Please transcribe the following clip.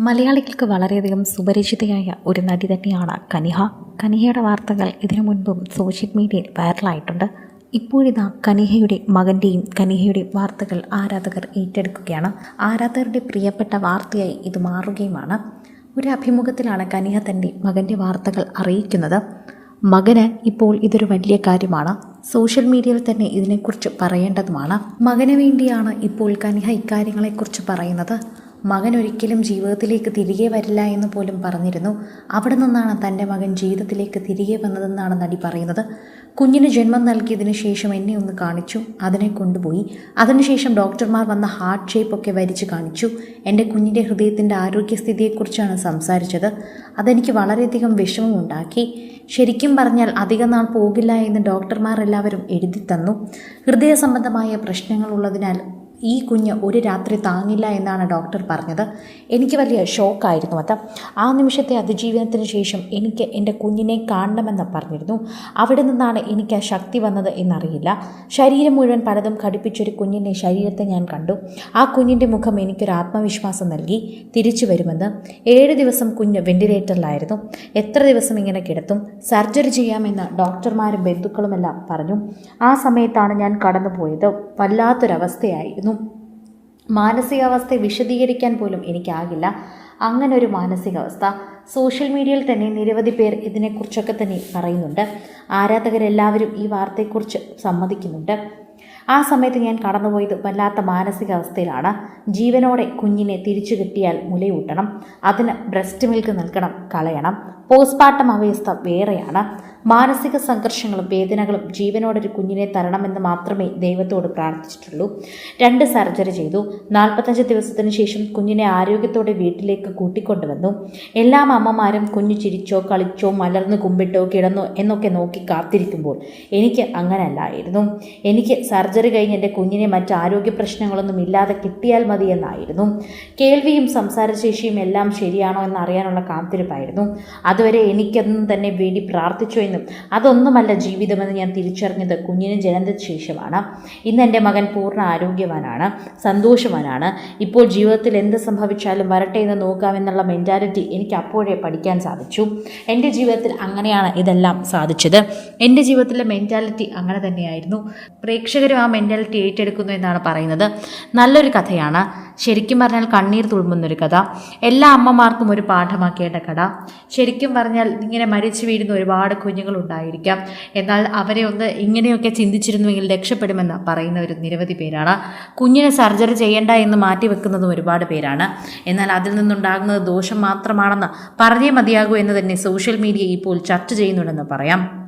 മലയാളികൾക്ക് വളരെയധികം സുപരിചിതയായ ഒരു നടി തന്നെയാണ് കനിഹ. കനിഹയുടെ വാർത്തകൾ ഇതിനു മുൻപും സോഷ്യൽ മീഡിയയിൽ വൈറലായിട്ടുണ്ട്. ഇപ്പോഴിതാ കനിഹയുടെ മകന്റെയും കനിഹയുടെ വാർത്തകൾ ആരാധകർ ഏറ്റെടുക്കുകയാണ്. ആരാധകരുടെ പ്രിയപ്പെട്ട വാർത്തയായി ഇത് മാറുകയുമാണ്. ഒരു അഭിമുഖത്തിലാണ് കനിഹ തന്റെ മകന്റെ വാർത്തകൾ അറിയിക്കുന്നത്. മകന് ഇപ്പോൾ ഇതൊരു വലിയ കാര്യമാണ്. സോഷ്യൽ മീഡിയയിൽ തന്നെ ഇതിനെക്കുറിച്ച് പറയേണ്ടതുമാണ്. മകന് വേണ്ടിയാണ് ഇപ്പോൾ കനിഹ ഇക്കാര്യങ്ങളെക്കുറിച്ച് പറയുന്നത്. മകൻ ഒരിക്കലും ജീവിതത്തിലേക്ക് തിരികെ വരില്ല എന്ന് പോലും പറഞ്ഞിരുന്നു. അവിടെ നിന്നാണ് തന്റെ മകൻ ജീവിതത്തിലേക്ക് തിരികെ വന്നതെന്നാണ് നടി പറയുന്നത്. കുഞ്ഞിന് ജന്മം നൽകിയതിനു ശേഷം എന്നെ ഒന്ന് കാണിച്ചു. അതിനെ കൊണ്ടുപോയി. അതിനുശേഷം ഡോക്ടർമാർ വന്ന ഹാർട്ട് ഷേപ്പ് ഒക്കെ വരിച്ചു കാണിച്ചു. എന്റെ കുഞ്ഞിന്റെ ഹൃദയത്തിന്റെ ആരോഗ്യസ്ഥിതിയെക്കുറിച്ചാണ് സംസാരിച്ചത്. അതെനിക്ക് വളരെയധികം വിഷമമുണ്ടാക്കി ശരിക്കും പറഞ്ഞാൽ അധികം നാൾ പോകില്ല എന്ന് ഡോക്ടർമാർ എല്ലാവരും എഴുതി തന്നു ഹൃദയ സംബന്ധമായ പ്രശ്നങ്ങളുള്ളതിനാൽ ഈ കുഞ്ഞ് ഒരു രാത്രി താങ്ങില്ല എന്നാണ് ഡോക്ടർ പറഞ്ഞത്. എനിക്ക് വലിയ ഷോക്കായിരുന്നു അത്. ആ നിമിഷത്തെ അതിജീവനത്തിന് ശേഷം എനിക്ക് എന്റെ കുഞ്ഞിനെ കാണണമെന്ന് പറഞ്ഞിരുന്നു. അവിടെ നിന്നാണ് എനിക്ക് ആ ശക്തി വന്നത് എന്നറിയില്ല. ശരീരം മുഴുവൻ പലതും ഘടിപ്പിച്ചൊരു കുഞ്ഞിന്റെ ശരീരത്തെ ഞാൻ കണ്ടു. ആ കുഞ്ഞിന്റെ മുഖം എനിക്കൊരു ആത്മവിശ്വാസം നൽകി തിരിച്ചു വരുമെന്ന്. ഏഴ് ദിവസം കുഞ്ഞ് വെന്റിലേറ്ററിലായിരുന്നു. എത്ര ദിവസം ഇങ്ങനെ കിടത്തും? സർജറി ചെയ്യാമെന്ന് ഡോക്ടർമാരും ബന്ധുക്കളുമെല്ലാം പറഞ്ഞു. ആ സമയത്താണ് ഞാൻ കടന്നുപോയത്. വല്ലാത്തൊരവസ്ഥയായിരുന്നു. മാനസികാവസ്ഥ വിശദീകരിക്കാൻ പോലും എനിക്കാകില്ല. അങ്ങനെ ഒരു മാനസികാവസ്ഥ. സോഷ്യൽ മീഡിയയിൽ തന്നെ നിരവധി പേർ ഇതിനെക്കുറിച്ചൊക്കെ തന്നെ പറയുന്നുണ്ട്. ആരാധകരെല്ലാവരും ഈ വാർത്തയെക്കുറിച്ച് സമ്മതിക്കുന്നുണ്ട്. ആ സമയത്ത് ഞാൻ കടന്നുപോയത് വല്ലാത്ത മാനസികാവസ്ഥയിലാണ്. ജീവനോടെ കുഞ്ഞിനെ തിരിച്ചു കിട്ടിയാൽ മുലയൂട്ടണം. അതിന് ബ്രസ്റ്റ് മിൽക്ക് നൽകണം കളയണം. പോസ്റ്റ്മോർട്ടം അവസ്ഥ വേറെയാണ്. മാനസിക സംഘർഷങ്ങളും വേദനകളും ജീവനോടൊരു കുഞ്ഞിനെ തരണമെന്ന് മാത്രമേ ദൈവത്തോട് പ്രാർത്ഥിച്ചിട്ടുള്ളൂ. രണ്ട് സർജറി ചെയ്തു. നാൽപ്പത്തഞ്ച് ദിവസത്തിന് ശേഷം കുഞ്ഞിനെ ആരോഗ്യത്തോടെ വീട്ടിലേക്ക് കൂട്ടിക്കൊണ്ടുവന്നു. എല്ലാ അമ്മമാരും കുഞ്ഞു ചിരിച്ചോ കളിച്ചോ മലർന്ന് കുമ്പിട്ടോ കിടന്നോ എന്നൊക്കെ നോക്കി കാത്തിരിക്കുമ്പോൾ എനിക്ക് അങ്ങനല്ലായിരുന്നു. എനിക്ക് സർജറി കഴിഞ്ഞ് എന്റെ കുഞ്ഞിനെ മറ്റ് ആരോഗ്യ പ്രശ്നങ്ങളൊന്നും ഇല്ലാതെ കിട്ടിയാൽ മതി എന്നായിരുന്നു. കേൾവിയും സംസാരശേഷിയും എല്ലാം ശരിയാണോ എന്ന് അറിയാനുള്ള കാത്തിരിപ്പായിരുന്നു. അതുവരെ എനിക്കൊന്നും തന്നെ വേണ്ടി പ്രാർത്ഥിച്ചു എന്നും അതൊന്നുമല്ല ജീവിതമെന്ന് ഞാൻ തിരിച്ചറിഞ്ഞത് കുഞ്ഞിന് ജനനത്തിന് ശേഷമാണ് ഇന്ന് എന്റെ മകൻ പൂർണ ആരോഗ്യവാനാണ് സന്തോഷവാനാണ്. ഇപ്പോൾ ജീവിതത്തിൽ എന്ത് സംഭവിച്ചാലും വരട്ടെ എന്ന് നോക്കാമെന്നുള്ള മെന്റാലിറ്റി എനിക്ക് അപ്പോഴേ പഠിക്കാൻ സാധിച്ചു. എന്റെ ജീവിതത്തിൽ അങ്ങനെയാണ് ഇതെല്ലാം സാധിച്ചത്. എന്റെ ജീവിതത്തിലെ മെന്റാലിറ്റി അങ്ങനെ തന്നെയായിരുന്നു. പ്രേക്ഷകരും ആ മെന്റാലിറ്റി ഏറ്റെടുക്കുന്നു എന്നാണ് പറയുന്നത്. നല്ലൊരു കഥയാണ്. ശരിക്കും പറഞ്ഞാൽ കണ്ണീർ തുളുമ്പുന്നൊരു കഥ. എല്ലാ അമ്മമാർക്കും ഒരു പാഠമാക്കേണ്ട കഥ. ശരിക്കും പറഞ്ഞാൽ ഇങ്ങനെ മരിച്ചു വീഴുന്ന ഒരുപാട് കുഞ്ഞുങ്ങളുണ്ടായിരിക്കാം. എന്നാൽ അവരെ ഒന്ന് ഇങ്ങനെയൊക്കെ ചിന്തിച്ചിരുന്നുവെങ്കിൽ രക്ഷപ്പെടുമെന്ന് ഒരു നിരവധി പേരാണ്. കുഞ്ഞിനെ സർജറി ചെയ്യേണ്ട എന്ന് മാറ്റിവെക്കുന്നതും ഒരുപാട് പേരാണ്. എന്നാൽ അതിൽ നിന്നുണ്ടാകുന്നത് ദോഷം മാത്രമാണെന്ന് പറഞ്ഞേ മതിയാകൂ എന്ന് തന്നെ സോഷ്യൽ മീഡിയ ഇപ്പോൾ ചർച്ച ചെയ്യുന്നുണ്ടെന്ന് പറയാം.